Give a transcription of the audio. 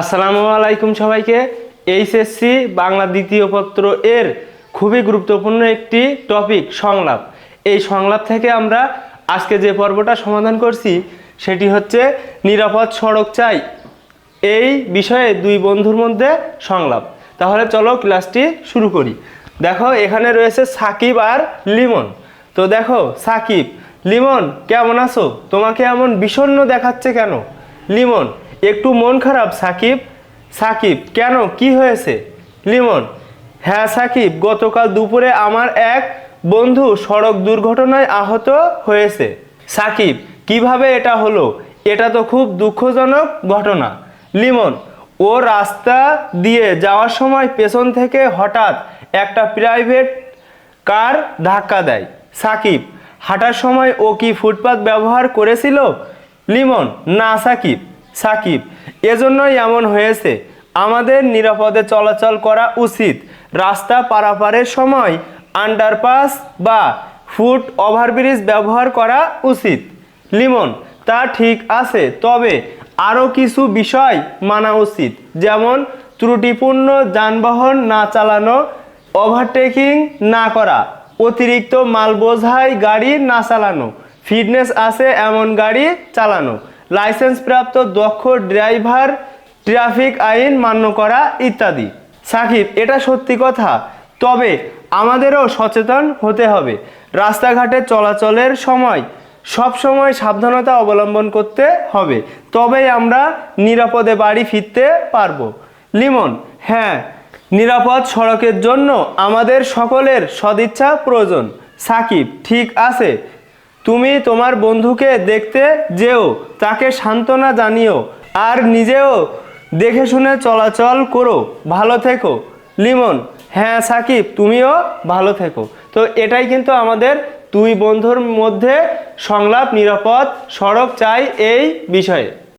আসসালামু আলাইকুম সবাইকে। এইচএসসি বাংলা দ্বিতীয় পত্র এর খুবই গুরুত্বপূর্ণ একটি টপিক, সংলাপ। এই সংলাপ থেকে আমরা আজকে যে পর্বটা সমাধান করছি, সেটি হচ্ছে নিরাপদ সড়ক চাই। এই বিষয়ে দুই বন্ধুর মধ্যে সংলাপ। তাহলে চলো ক্লাসটি শুরু করি। দেখো, এখানে রয়েছে সাকিব আর লিমন। তো দেখো, সাকিব, লিমন, কেমন আছো? তোমাকে এমন বিষণ্ণ দেখাচ্ছে কেন? লিমন একটু মন খারাপ, সাকিব? সাকিব, কেন? কি হয়েছে? লিমন হ্যাঁ সাকিব, গতকাল দুপুরে আমার এক বন্ধু সড়ক দুর্ঘটনায় আহত হয়েছে। সাকিব, কীভাবে এটা হলো? এটা তো খুব দুঃখজনক ঘটনা। লিমন, ও রাস্তা দিয়ে যাওয়ার সময় পেছন থেকে হঠাৎ একটা প্রাইভেট কার ধাক্কা দেয়। সাকিব, হাঁটার সময় ও কি ফুটপাত ব্যবহার করেছিল? লিমন, না সাকিব। সাকিব, এজন্যই এমন হয়েছে। আমাদের নিরাপদে চলাচল করা উচিত। রাস্তা পারাপারের সময় আন্ডারপাস বা ফুট ওভারব্রিজ ব্যবহার করা উচিত। লিমন, তা ঠিক আছে, তবে আরও কিছু বিষয় মানা উচিত। যেমন, ত্রুটিপূর্ণ যানবাহন না চালানো ওভারটেকিং না করা, অতিরিক্ত মাল বোঝাই গাড়ি না চালানো ফিটনেস আছে এমন গাড়ি চালানো। লাইসেন্স প্রাপ্ত দক্ষ ড্রাইভার, ট্রাফিক আইন মান্য করা ইত্যাদি। সাকিব, এটা সত্যি কথা? তবে আমাদেরও সচেতন হতে হবে। রাস্তাঘাটে চলাচলের সময়, সব সময় সাবধানতা অবলম্বন করতে হবে। তবেই আমরা নিরাপদে বাড়ি ফিরতে পারব। লিমন হ্যাঁ নিরাপদ সড়কের জন্য আমাদের সকলের সদিচ্ছা প্রয়োজন। সাকিব, ঠিক আছে। তুমি তোমার বন্ধুকে দেখতে যেও, তাকে সান্ত্বনা জানিও, আর নিজেও দেখে শুনে চলাচল করো, ভালো থেকো। লিমন হ্যাঁ সাকিব, তুমিও ভালো থেকো। তো এটাই কিন্তু আমাদের দুই বন্ধুর মধ্যে সংলাপ, নিরাপদ সড়ক চাই এই বিষয়ে।